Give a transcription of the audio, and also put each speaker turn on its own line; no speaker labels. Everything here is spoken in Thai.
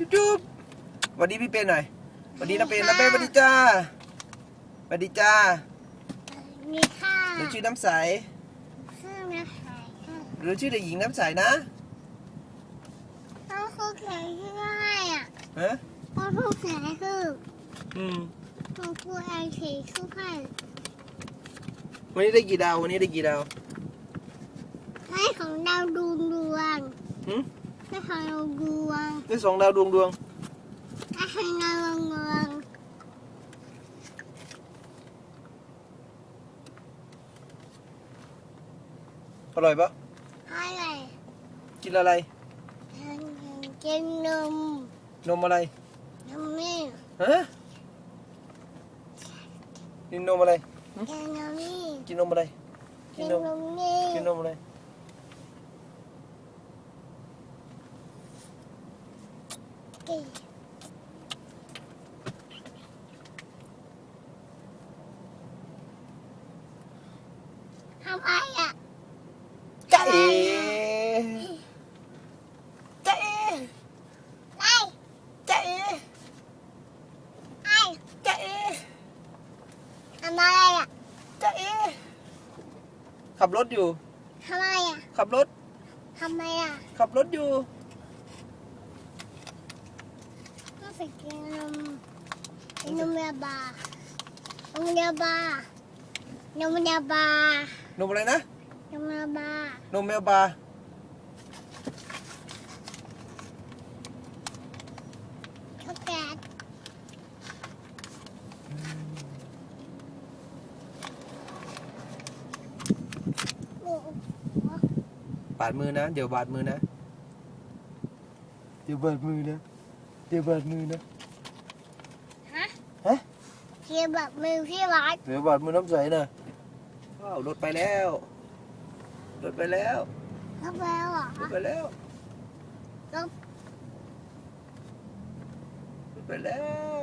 จุ๊บจุ๊บสวัสดีพี่เป็นหน่อยสวัสดีนะเป็นนะเป็นสวัสดีจ้าสวัสดีจ้า
มีค่า
หนูชื่อน้ำใส
ชื่อนะขายค่ะ
หรือชื่อเด็กหญิงน้ำใสนะ
เขาคือแขกที่ให้อะ
ฮะ
เขาคือแขกคือ
อืม
เขาคือไอเทคือให้
วันนี้ได้กี่ดาววันนี้ได้กี่ดาว
ให้ของดาวดวงดวง
หืม
ให้ของดาวดวง
ได้สองดาวดวงดวง
ให้ของดาวดวงดวง
อร่อยปะ
อะไร
กินอะไร
กินนม
นมอะไร
นมนี่
ฮะกินนมอะไร
กินนมนี่
กินนมอะไร กิ
กิ
น
น
น
น
ม
มนี่
กินนมอะไร
กินทำไมอะ
จ๊ะเอ๋จ๊ะเอ๋
ไอ้
จ๊ะเอ๋
ไอ้
จ๊ะเอ๋
ทำไมอะ
จ๊ะเอ๋ขับรถอยู่
ทำไมอะ
ขับรถ
ทำไมอะ
ขับรถอยู่
ก็ไปกินนมกินนมยาบานมยาบานมยาบา
นมอะไรนะ
นมยาบา
นมแมวบา
ช็อกโกแลตโอ้
บาดมือนะ เดี๋ยวบาดมือนะ เดี๋ยวบาดมือนะ เดี๋ยวบาดมือนะ
ฮะ
ฮะ
เทียบแบบมือพี่รัด
เดี๋ยวบาดมือน้ำใสนะว้าวรถไปแล้วรถไปแล้ว
แล้วแล้วเหรอ
รถไปแล้ว
แล้ว
รถไปแล้ว